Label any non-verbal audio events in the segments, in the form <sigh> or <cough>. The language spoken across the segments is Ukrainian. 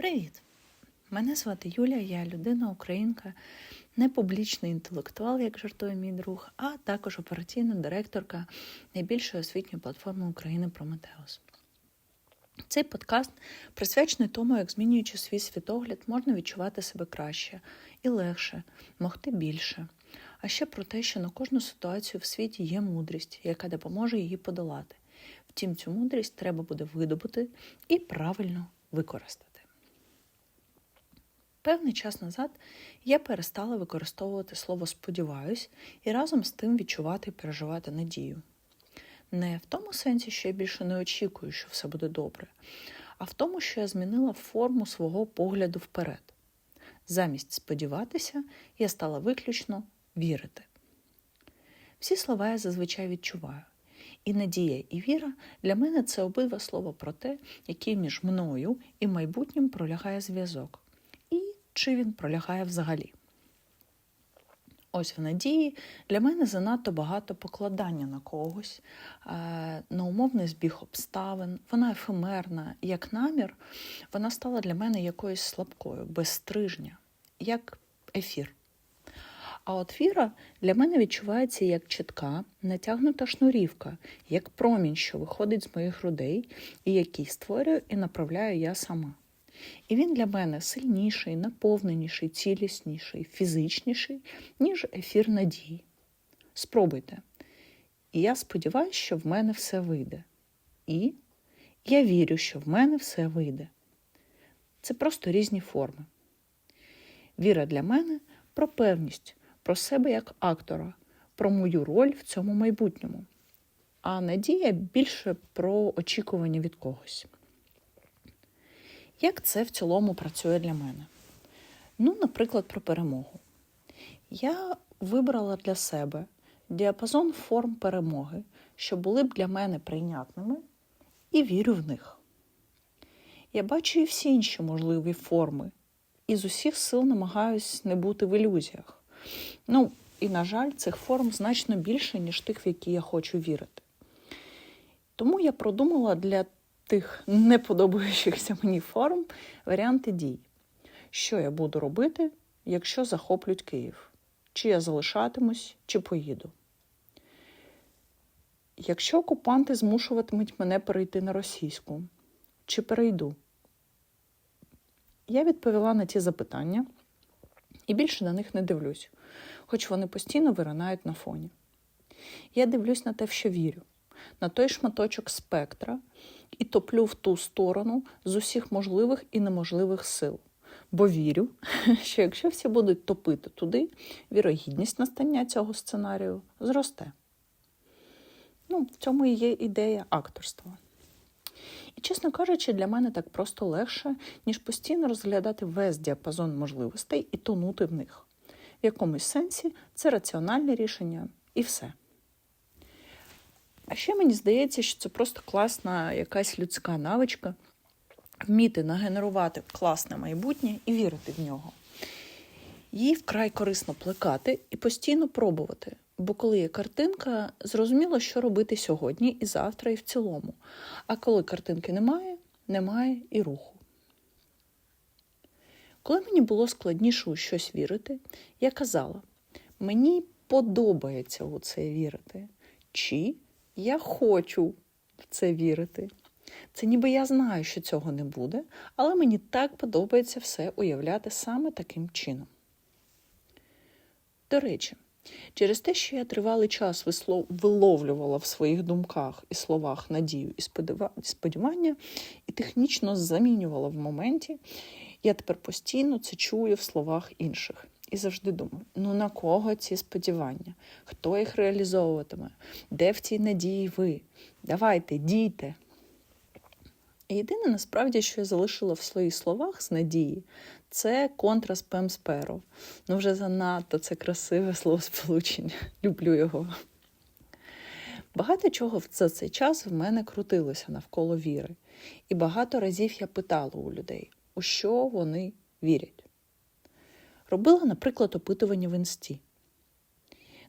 Привіт! Мене звати Юля, я людина, українка, не публічний інтелектуал, як жартує мій друг, а також операційна директорка найбільшої освітньої платформи України Прометеус. Цей подкаст присвячений тому, як змінюючи свій світогляд, можна відчувати себе краще і легше, могти більше. А ще про те, що на кожну ситуацію в світі є мудрість, яка допоможе її подолати. Втім, цю мудрість треба буде видобути і правильно використати. Певний час назад я перестала використовувати слово сподіваюсь і разом з тим відчувати і переживати надію. Не в тому сенсі, що я більше не очікую, що все буде добре, а в тому, що я змінила форму свого погляду вперед. Замість сподіватися, я стала виключно вірити. Всі слова я зазвичай відчуваю. І надія, і віра для мене це обидва слова про те, який між мною і майбутнім пролягає зв'язок, чи він пролягає взагалі. Ось в надії для мене занадто багато покладання на когось, е, на умовний збіг обставин. Вона ефемерна, як намір, вона стала для мене якоюсь слабкою, без стрижня, як ефір. А от віра для мене відчувається як чітка, натягнута шнурівка, як промінь, що виходить з моїх грудей, і який створюю і направляю я сама. І він для мене сильніший, наповненіший, цілісніший, фізичніший, ніж ефір надії. Спробуйте. І я сподіваюся, що в мене все вийде. І я вірю, що в мене все вийде. Це просто різні форми. Віра для мене про певність, про себе як актора, про мою роль в цьому майбутньому. А надія більше про очікування від когось. Як це в цілому працює для мене? Ну, наприклад, про перемогу. Я вибрала для себе діапазон форм перемоги, що були б для мене прийнятними, і вірю в них. Я бачу і всі інші можливі форми, і з усіх сил намагаюсь не бути в ілюзіях. Ну, і, на жаль, цих форм значно більше, ніж тих, в які я хочу вірити. Тому я продумала для тих неподобаючихся мені форм варіанти дій. Що я буду робити, якщо захоплють Київ? Чи я залишатимусь, чи поїду? Якщо окупанти змушуватимуть мене перейти на російську, чи перейду? Я відповіла на ті запитання і більше на них не дивлюсь, хоч вони постійно виринають на фоні. Я дивлюсь на те, в що вірю, на той шматочок спектра і топлю в ту сторону з усіх можливих і неможливих сил. Бо вірю, <laughs> що якщо всі будуть топити туди, вірогідність настання цього сценарію зросте. Ну, в цьому і є ідея акторства. І, чесно кажучи, для мене так просто легше, ніж постійно розглядати весь діапазон можливостей і тонути в них. В якомусь сенсі це раціональне рішення і все. А ще мені здається, що це просто класна якась людська навичка вміти нагенерувати класне майбутнє і вірити в нього. Їй вкрай корисно плекати і постійно пробувати. Бо коли є картинка, зрозуміло, що робити сьогодні і завтра, і в цілому. А коли картинки немає, немає і руху. Коли мені було складніше у щось вірити, я казала: мені подобається у це вірити. Чи я хочу в це вірити. Це ніби я знаю, що цього не буде, але мені так подобається все уявляти саме таким чином. До речі, через те, що я тривалий час виловлювала в своїх думках і словах надію і сподівання, і технічно замінювала в моменті, я тепер постійно це чую в словах інших. І завжди думаю, ну на кого ці сподівання? Хто їх реалізовуватиме? Де в цій надії ви? Давайте, дійте. І єдине насправді, що я залишила в своїх словах з надії, це контраст пемсперо. Ну, вже занадто це красиве словосполучення. <laughs> Люблю його. Багато чого за цей час в мене крутилося навколо віри. І багато разів я питала у людей, у що вони вірять. Робила, наприклад, опитування в інсті.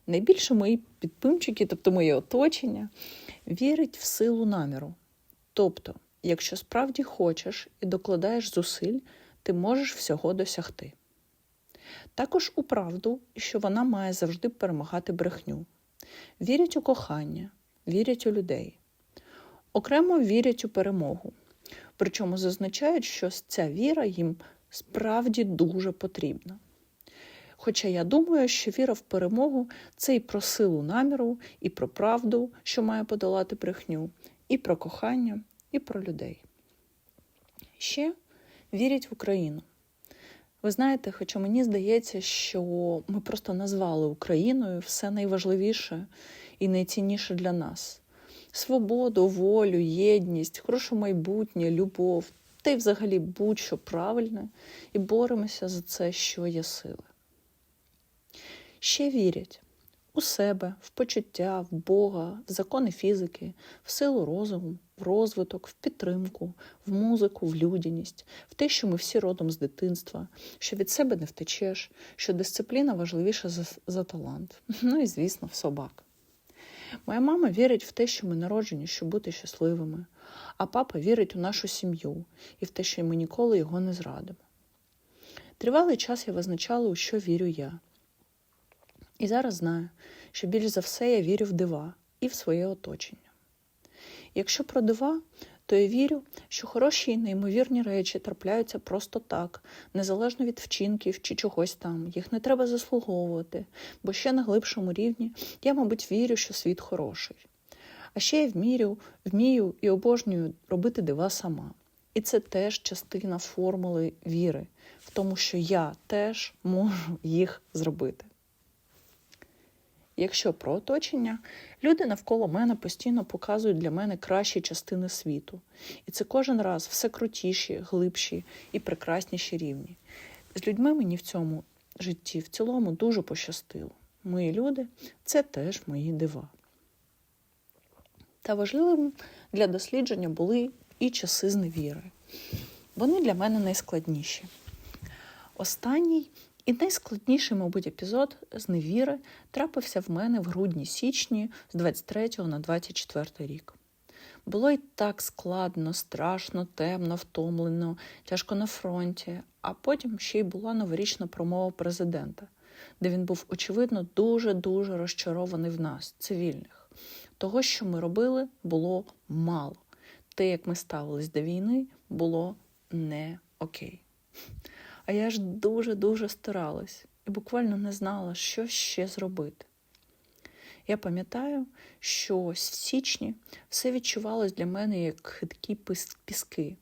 Найбільше мої підпимчики, тобто моє оточення, вірить в силу наміру. Тобто, якщо справді хочеш і докладаєш зусиль, ти можеш всього досягти. Також у правду, що вона має завжди перемагати брехню. Вірять у кохання, вірять у людей. Окремо вірять у перемогу. Причому зазначають, що ця віра їм справді дуже потрібна. Хоча я думаю, що віра в перемогу це і про силу наміру, і про правду, що має подолати брехню, і про кохання, і про людей. Ще вірять в Україну. Ви знаєте, хоча мені здається, що ми просто назвали Україною все найважливіше і найцінніше для нас: свободу, волю, єдність, хороше майбутнє, любов, та й взагалі будь-що правильне, і боремося за це, що є сили. Ще вірять у себе, в почуття, в Бога, в закони фізики, в силу розуму, в розвиток, в підтримку, в музику, в людяність, в те, що ми всі родом з дитинства, що від себе не втечеш, що дисципліна важливіша за, за талант. <laughs> Ну і, звісно, в собак. Моя мама вірить в те, що ми народжені, щоб бути щасливими, а папа вірить у нашу сім'ю і в те, що ми ніколи його не зрадимо. Тривалий час я визначала, у що вірю я. І зараз знаю, що більш за все я вірю в дива і в своє оточення. Якщо про дива, то я вірю, що хороші і неймовірні речі трапляються просто так, незалежно від вчинків чи чогось там. Їх не треба заслуговувати, бо ще на глибшому рівні я, мабуть, вірю, що світ хороший. А ще я вмірю, вмію і обожнюю робити дива сама. І це теж частина формули віри, в тому, що я теж можу їх зробити. Якщо про оточення, люди навколо мене постійно показують для мене кращі частини світу. І це кожен раз все крутіші, глибші і прекрасніші рівні. З людьми мені в цьому житті в цілому дуже пощастило. Мої люди це теж мої дива. Та важливим для дослідження були і часи зневіри. Вони для мене найскладніші. Останній і найскладніший, мабуть, епізод з невіри трапився в мене в грудні-січні з 23 на 24 рік. Було й так складно, страшно, темно, втомлено, тяжко на фронті, а потім ще й була новорічна промова президента, де він був, очевидно, дуже-дуже розчарований в нас, цивільних. Того, що ми робили, було мало. Те, як ми ставились до війни, було не окей. А я ж дуже-дуже старалась і буквально не знала, що ще зробити. Я пам'ятаю, що в січні все відчувалось для мене як хиткі піски.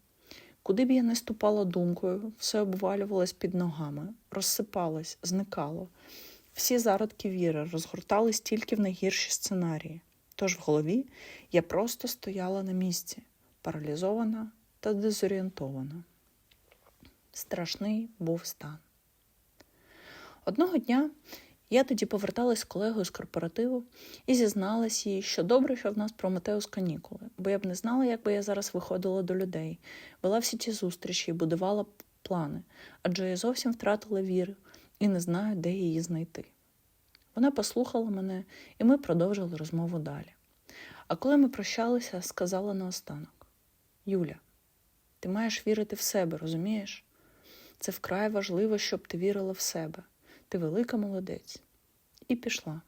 Куди б я не ступала думкою, все обвалювалось під ногами, розсипалось, зникало. Всі зародки віри розгортались тільки в найгірші сценарії. Тож в голові я просто стояла на місці, паралізована та дезорієнтована страшний був стан. Одного дня я тоді поверталась з колегою з корпоративу і зізналась їй, що добре, що в нас Прометеус канікули, бо я б не знала, як би я зараз виходила до людей, вела всі ці зустрічі і будувала плани, адже я зовсім втратила віру і не знаю, де її знайти. Вона послухала мене, і ми продовжили розмову далі. А коли ми прощалися, сказала наостанок: Юля, ти маєш вірити в себе, розумієш? Це вкрай важливо, щоб ти вірила в себе. Ти велика молодець. І пішла.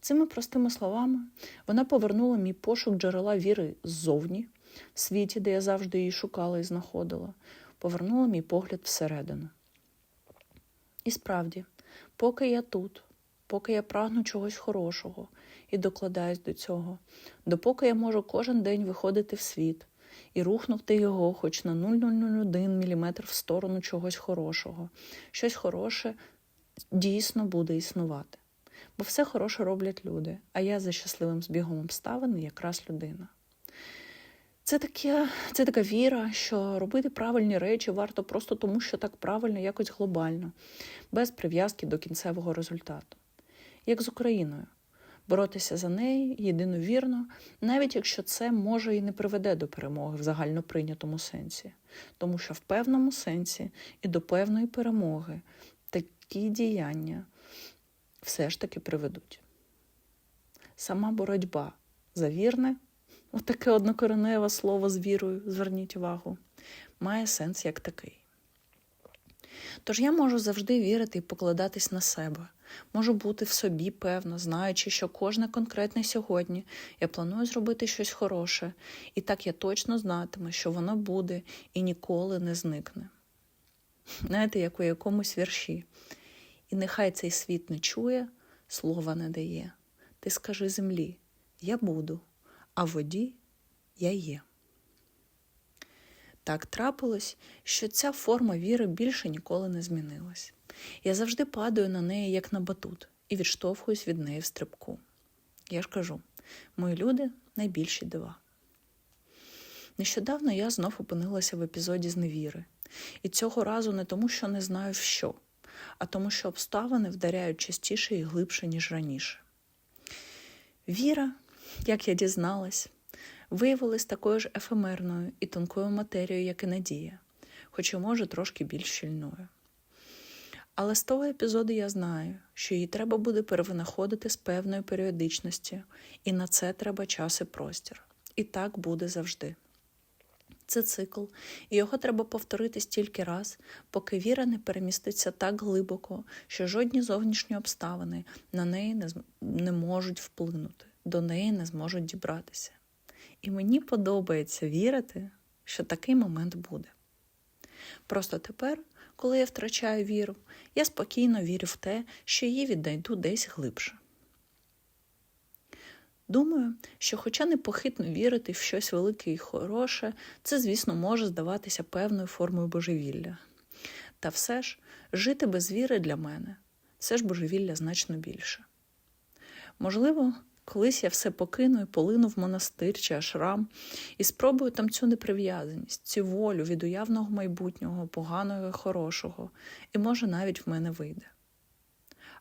Цими простими словами вона повернула мій пошук джерела віри ззовні, в світі, де я завжди її шукала і знаходила, повернула мій погляд всередину. І справді, поки я тут, поки я прагну чогось хорошого і докладаюсь до цього, допоки я можу кожен день виходити в світ, і рухнути його хоч на 0,001 мм в сторону чогось хорошого. Щось хороше дійсно буде існувати. Бо все хороше роблять люди, а я за щасливим збігом обставин якраз людина. Це таке, це така віра, що робити правильні речі варто просто тому, що так правильно, якось глобально, без прив'язки до кінцевого результату. Як з Україною боротися за неї єдиновірно, навіть якщо це може і не приведе до перемоги в загальноприйнятому сенсі, тому що в певному сенсі і до певної перемоги такі діяння все ж таки приведуть. Сама боротьба за вірне Отаке однокореневе слово з вірою, зверніть увагу, має сенс як такий. Тож я можу завжди вірити і покладатись на себе, можу бути в собі певна, знаючи, що кожне конкретне сьогодні я планую зробити щось хороше, і так я точно знатиму, що воно буде і ніколи не зникне. Знаєте, як у якомусь вірші. І нехай цей світ не чує, слова не дає. Ти скажи землі, я буду, а воді я є. Так трапилось, що ця форма віри більше ніколи не змінилась. Я завжди падаю на неї, як на батут, і відштовхуюсь від неї в стрибку. Я ж кажу, мої люди найбільші дива. Нещодавно я знов опинилася в епізоді зневіри. І цього разу не тому, що не знаю в що, а тому, що обставини вдаряють частіше і глибше, ніж раніше. Віра, як я дізналась, виявилась такою ж ефемерною і тонкою матерією, як і надія, хоч і може трошки більш щільною. Але з того епізоду я знаю, що її треба буде перевинаходити з певною періодичністю, і на це треба час і простір. І так буде завжди. Це цикл, і його треба повторити стільки раз, поки віра не переміститься так глибоко, що жодні зовнішні обставини на неї не, не можуть вплинути, до неї не зможуть дібратися. І мені подобається вірити, що такий момент буде. Просто тепер, коли я втрачаю віру, я спокійно вірю в те, що її віднайду десь глибше. Думаю, що, хоча непохитно вірити в щось велике і хороше, це, звісно, може здаватися певною формою божевілля. Та все ж, жити без віри для мене це ж божевілля значно більше. Можливо, колись я все покину і полину в монастир чи ашрам і спробую там цю неприв'язаність, цю волю від уявного майбутнього, поганого і хорошого, і може навіть в мене вийде.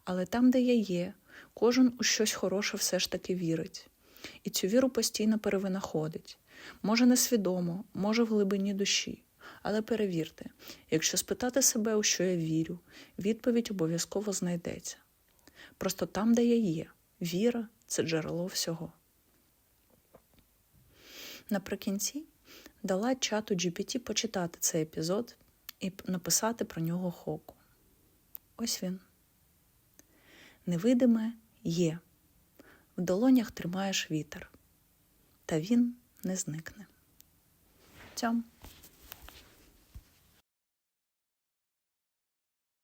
Але там, де я є, Кожен у щось хороше все ж таки вірить, і цю віру постійно перевинаходить. Може, несвідомо, може в глибині душі. Але перевірте, якщо спитати себе, у що я вірю, відповідь обов'язково знайдеться. Просто там, де я є, віра це джерело всього. Наприкінці дала чату GPT почитати цей епізод і написати про нього хоку. Ось він. Невидиме є. В долонях тримаєш вітер, та він не зникне. Цьом.